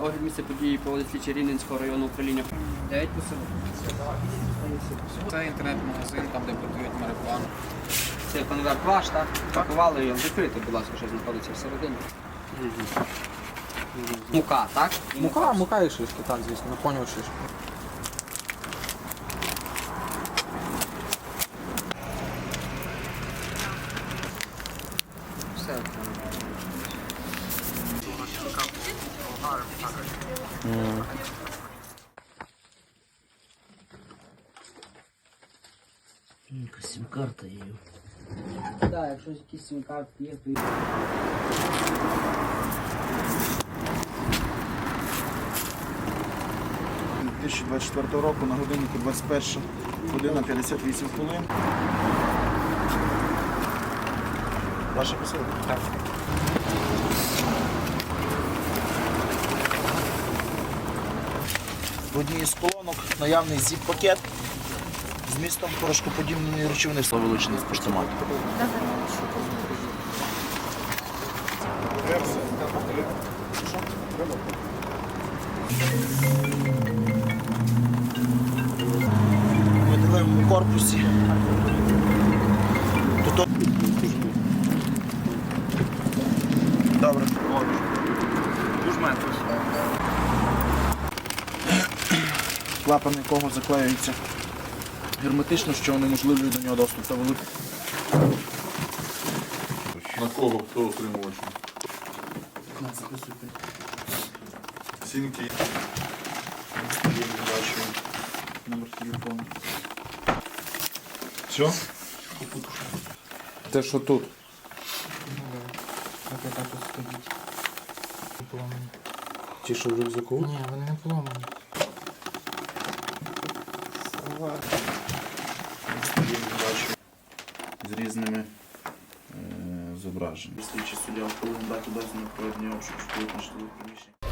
Огляд місця події проводить слідчі Рівненського районного управління. 9 посилок. Це інтернет-магазин, там де продають марихуану. Це конверт ваш, так? Пакували його. Закрити, будь ласка, що знаходиться всередині. Мука, так? Мука, мука і шишки, так, звісно, наповнював шишки. Якась сім-карта є. Так, якщо якісь сім-карти є, то і- – 2024 року на годиннику 21 година 58 хвилин. Ваша посилка? Так. В одній з колонок наявний зіп-пакет з містом порошкоподібної речовини вилучений з поштомату. В корпусі. Тут... Добре. Клапан якого заклеюється герметично, що унеможливлює до нього доступ та великий. На кого хто отримувач? Сінки. Номер телефону. Все? Те, що тут. Ті, що в рюкзаку? Ні, вони не поломані. Бачу з різними е, зображеннями. Слідчі суддя повинен дати дозвіл на проведення обшуку житлових приміщень.